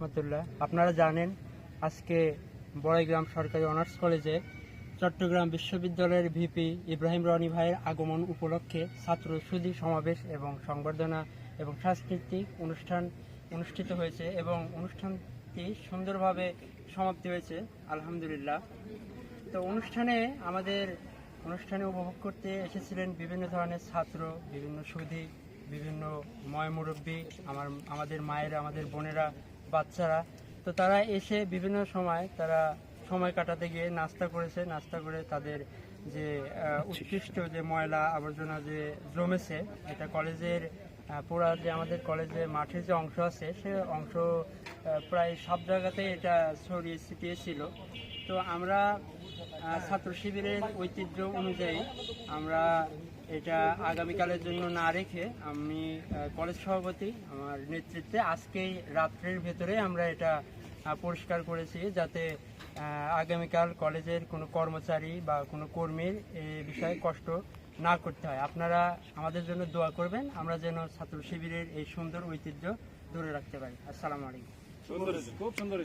রহমতুল্লাহ। আপনারা জানেন আজকে বড়াইগ্রাম সরকারি অনার্স কলেজে চট্টগ্রাম বিশ্ববিদ্যালয়ের ভিপি ইব্রাহিম রনি ভাইয়ের আগমন উপলক্ষে ছাত্র সুধী সমাবেশ এবং সংবর্ধনা এবং সাংস্কৃতিক অনুষ্ঠান অনুষ্ঠিত হয়েছে এবং অনুষ্ঠানটি সুন্দরভাবে সমাপ্তি হয়েছে, আলহামদুলিল্লাহ। তো অনুষ্ঠানে আমাদের, অনুষ্ঠানে উপভোগ করতে এসেছিলেন বিভিন্ন ধরনের ছাত্র, বিভিন্ন সুধী, বিভিন্ন ময় মুরব্বী, আমার, আমাদের মায়েরা, আমাদের বোনেরা বাচ্চারা। তো তারা এসে বিভিন্ন সময় তারা সময় কাটাতে গিয়ে নাস্তা করেছে। নাস্তা করে তাদের যে উৎকৃষ্ট যে ময়লা আবর্জনা যে জমেছে এটা কলেজের পুরা যে আমাদের কলেজের মাঠের যে অংশ আছে, সে অংশ প্রায় সব জায়গাতে এটা ছড়িয়ে ছিটিয়ে ছিল তো আমরা ছাত্র শিবিরের ঐতিহ্য অনুযায়ী আমরা এটা আগামীকালের জন্য না রেখে আমি কলেজ সভাপতি আমার নেতৃত্বে আজকেই রাত্রের ভেতরে আমরা এটা পরিষ্কার করেছি যাতে আগামীকাল কলেজের কোনো কর্মচারী বা কোনো কর্মীর এ বিষয়ে কষ্ট না করতে হয়। আপনারা আমাদের জন্য দোয়া করবেন, আমরা যেন ছাত্র শিবিরের এই সুন্দর ঐতিহ্য ধরে রাখতে পারি। আসসালামু আলাইকুম। খুব সুন্দর